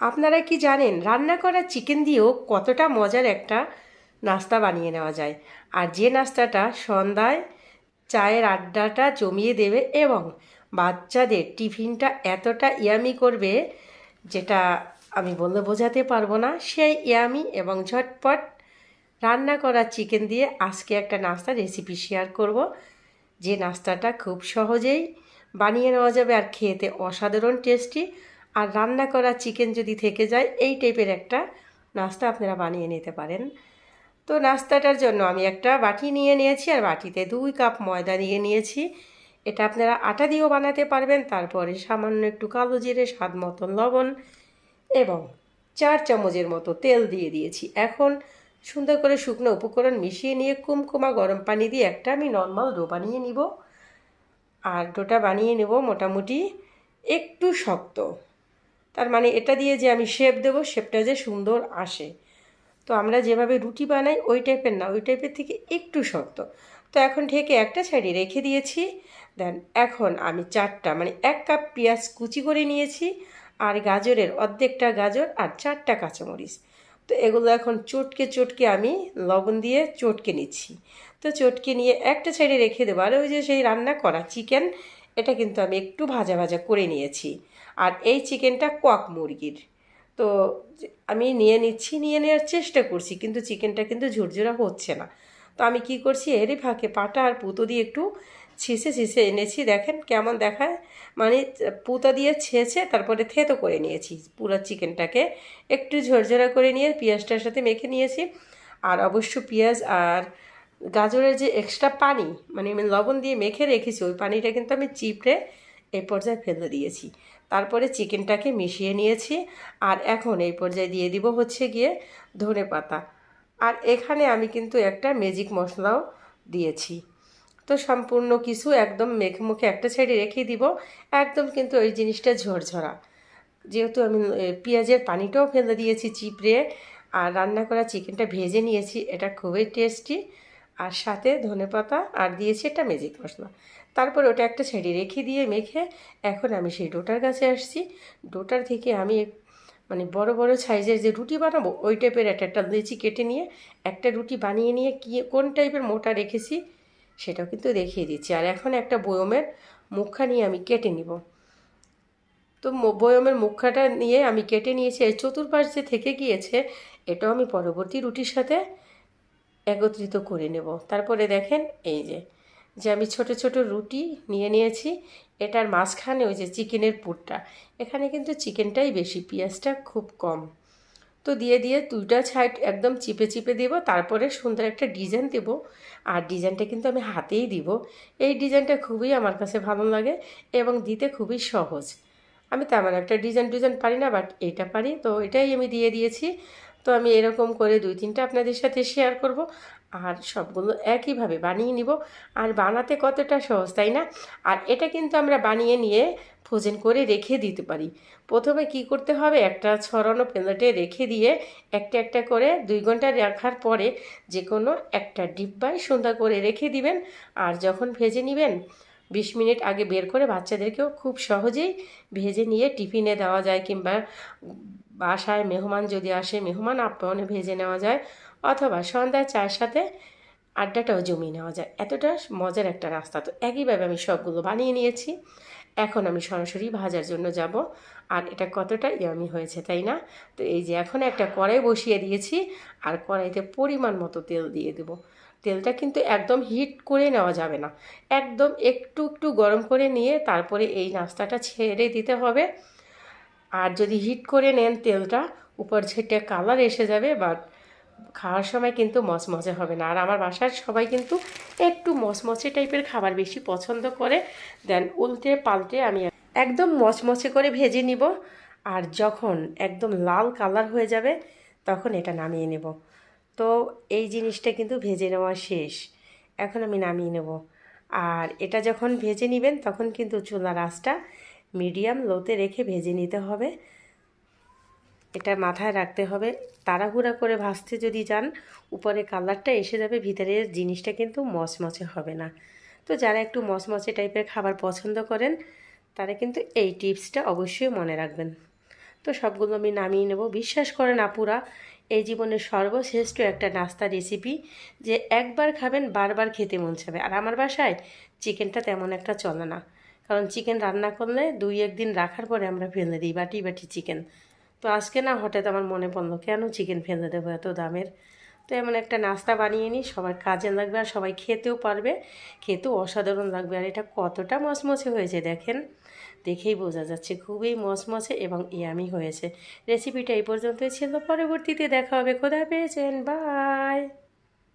আপনারা কি জানেন, রান্না করা চিকেন দিয়েও কতটা মজার একটা নাস্তা বানিয়ে নেওয়া যায়? আর যে নাস্তাটা সন্ধ্যায় চায়ের আড্ডাটা জমিয়ে দেবে এবং বাচ্চাদের টিফিনটা এতটা ইয়ামি করবে যেটা আমি বললে বোঝাতে পারব না, সেই ইয়ামি এবং ঝটপট রান্না করা চিকেন দিয়ে আজকে একটা নাস্তা রেসিপি শেয়ার করব। যে নাস্তাটা খুব সহজেই বানিয়ে নেওয়া যাবে আর খেতে অসাধারণ টেস্টি আর রান্না করা চিকেন যদি থেকে যায়, এই টাইপের একটা নাস্তা আপনারা বানিয়ে নিতে পারেন। তো নাস্তাটার জন্য আমি একটা বাটি নিয়ে নিয়েছি, আর বাটিতে দুই কাপ ময়দা নিয়ে নিয়েছি। এটা আপনারা আটা দিয়েও বানাতে পারবেন, তারপরে সামান্য একটু কালো জিরে, স্বাদ মতন লবণ এবং চার চামচের মতো তেল দিয়ে দিয়েছি। এখন সুন্দর করে শুকনো উপকরণ মিশিয়ে নিয়ে কুমকুমা গরম পানি দিয়ে একটা আমি নর্মাল ডো বানিয়ে নিব। আর ডোটা বানিয়ে নেব মোটামুটি একটু শক্ত। তার মানে এটা দিয়ে যে আমি শেপ দেবো শেপটা যে সুন্দর আসে। তো আমরা যেভাবে রুটি বানাই, ওই টাইপের না, ওই টাইপের থেকে একটু শক্ত। তো এখন ঢেকে একটা সাইডে রেখে দিয়েছি। দেন এখন আমি চারটা মানে এক কাপ পেঁয়াজ কুচি করে নিয়েছি আর গাজরের অর্ধেকটা গাজর আর চারটা কাঁচামরিচ। তো এগুলো এখন চটকে চটকে আমি লবণ দিয়ে চটকে নিচ্ছি। তো চটকে নিয়ে একটা সাইডে রেখে দেবো। আর ওই যে সেই রান্না করা চিকেন এটা কিন্তু আমি একটু ভাজা ভাজা করে নিয়েছি। আর এই চিকেনটা কক মুরগির। তো আমি নিয়ে নিচ্ছি, নিয়ে নেওয়ার চেষ্টা করছি, কিন্তু চিকেনটা কিন্তু ঝুরঝুরা হচ্ছে না। তো আমি কি করছি এরই ফাঁকে পাটা আর পুতো দিয়ে একটু ছিঁচে ছিঁচে এনেছি। দেখেন কেমন দেখায়। মানে পুতা দিয়ে ছেঁচে তারপরে থেতো করে নিয়েছি পুরো চিকেনটাকে। একটু ঝরঝরা করে নিয়ে পেঁয়াজটার সাথে মেখে নিয়েছি। আর অবশ্য পেঁয়াজ আর গাজরের যে এক্সট্রা পানি মানে আমি লবণ দিয়ে মেখে রেখেছি, ওই পানিটা কিন্তু আমি চিপড়ে এই পর্যায়ে ফেলে দিয়েছি। তারপরে চিকেনটাকে মিশিয়ে নিয়েছি, আর এখন এই পর্যায়ে দিয়ে দিব হচ্ছে গিয়ে ধনে পাতা। আর এখানে আমি কিন্তু একটা ম্যাজিক মশলাও দিয়েছি। তো সম্পূর্ণ কিছু একদম মেখে মুখে একটা সাইডে রেখে দিব, একদম কিন্তু ওই জিনিসটা ঝরঝরা। যেহেতু আমি পেঁয়াজের পানিটাও ফেলে দিয়েছি চিপড়ে, আর রান্না করা চিকেনটা ভেজে নিয়েছি, এটা খুবই টেস্টি আর সাথে ধনে পাতা, আর দিয়েছি একটা ম্যাজিক মশলা। তারপর ওটা একটা সাইডে রেখে দিয়ে মেখে এখন আমি সেই ডোটার কাছে আসছি। ডোটার থেকে আমি মানে বড় বড় সাইজের যে রুটি বানাবো, ওই টাইপের একটা একটা লেচি কেটে নিয়ে একটা রুটি বানিয়ে নিয়ে কি, কোন টাইপের মোটা রেখেছি সেটাও কিন্তু দেখিয়ে দিচ্ছি। আর এখন একটা বয়মের মুখা নিয়ে আমি কেটে নিব। তো বয়মের মুখাটা নিয়ে আমি কেটে নিয়েছি। এই চতুর্পাশ যে থেকে গিয়েছে, এটাও আমি পরবর্তী রুটির সাথে একত্রিত করে নেব। তারপরে দেখেন এই যে যে আমি ছোট ছোট রুটি নিয়ে নিয়েছি, এটার মাঝখানে ওই যে চিকেনের পুরটা। এখানে কিন্তু চিকেনটাই বেশি, পেঁয়াজটা খুব কম। তো দিয়ে দিয়ে দুইটা সাইড একদম চিপে চিপে দেবো, তারপরে সুন্দর একটা ডিজাইন দেব। আর ডিজাইনটা কিন্তু আমি হাতেই দিব। এই ডিজাইনটা খুবই আমার কাছে ভালো লাগে এবং দিতে খুবই সহজ। আমি তেমন একটা ডিজাইন ডিজাইন পারি না, বাট এটা পারি। তো এটাই আমি দিয়ে দিয়েছি। তো আমি এরকম করে দুই তিনটা আপনাদের সাথে শেয়ার করব। আর সবগুলো একইভাবে বানিয়ে নিব। আর বানাতে কতটা সহজ, তাই না? আর এটা কিন্তু আমরা বানিয়ে নিয়ে ফোজেন করে রেখে দিতে পারি। প্রথমে কি করতে হবে? একটা ছড়ানো প্লেটে রেখে দিয়ে একটা একটা করে দুই ঘণ্টা রাখার পরে যে কোনো একটা ডিব্বায় সুন্দর করে রেখে দিবেন। আর যখন ভেজে নেবেন, বিশ মিনিট আগে বের করে বাচ্চাদেরকেও খুব সহজেই ভেজে নিয়ে টিফিনে দেওয়া যায় কিংবা বাসায় মেহমান যদি আসে, মেহমান আপ্যায়নে ভেজে নেওয়া যায় অথবা সন্ধ্যায় চায়ের সাথে আড্ডাটাও জমিয়ে নেওয়া যায়। এতটা মজার একটা রাস্তা। তো একইভাবে আমি সবগুলো বানিয়ে নিয়েছি। এখন আমি সরাসরি ভাজার জন্য যাব। আর এটা কতটা ইয়ামি হয়েছে, তাই না? তো এই যে এখন একটা কড়াই বসিয়ে দিয়েছি। আর কড়াইতে পরিমাণ মতো তেল দিয়ে দেবো। তেলটা কিন্তু একদম হিট করে নেওয়া যাবে না। একদম একটু একটু গরম করে নিয়ে তারপরে এই নাস্তাটা ছেড়ে দিতে হবে। আর যদি হিট করে নেন তেলটা, উপর ছেটে কালার এসে যাবে বাট খাওয়ার সময় কিন্তু মচমচে হবে না। আর আমার বাসার সবাই কিন্তু একটু মচমচে টাইপের খাবার বেশি পছন্দ করে দেন উল্টে পাল্টে আমি একদম মচমচে করে ভেজে নিব। আর যখন একদম লাল কালার হয়ে যাবে, তখন এটা নামিয়ে নেব। তো এই জিনিসটা কিন্তু ভেজে নেওয়া শেষ। এখন আমি নামিয়ে নেব। আর এটা যখন ভেজে নেবেন, তখন কিন্তু চুলার আঁচটা মিডিয়াম লোতে রেখে ভেজে নিতে হবে। এটা মাথায় রাখতে হবে। তাড়াহুড়া করে ভাজতে যদি যান, উপরে কালারটা এসে যাবে ভিতরের জিনিসটা কিন্তু মচমচে হবে না। তো যারা একটু মচমচে টাইপের খাবার পছন্দ করেন, তারা কিন্তু এই টিপসটা অবশ্যই মনে রাখবেন। তো সবগুলো আমি নামিয়ে নেব। বিশ্বাস করেন আপুরা, এই জীবনের সর্বশ্রেষ্ঠ একটা নাস্তা রেসিপি যে একবার খাবেন, বারবার খেতে মন চাবে। আর আমার বাসায় চিকেনটা তেমন একটা চলে না। কারণ চিকেন রান্না করলে দুই একদিন রাখার পরে আমরা ফেলে দিই, বাটি বাটি চিকেন। তো আজকে না হঠাৎ আমার মনে পড়ল, কেন চিকেন ফেলে দেবো এত দামের? তো এমন একটা নাস্তা বানিয়ে নিই, সবার কাজে লাগবে আর সবাই খেতেও পারবে, খেতেও অসাধারণ লাগবে। আর এটা কতটা মচমচে হয়েছে দেখেন, দেখেই বোঝা যাচ্ছে, খুবই মচমচে এবং ইয়ামি হয়েছে। রেসিপিটা এই পর্যন্তই ছিল, পরবর্তীতে দেখা হবে কোথায় পেয়েছেন বাই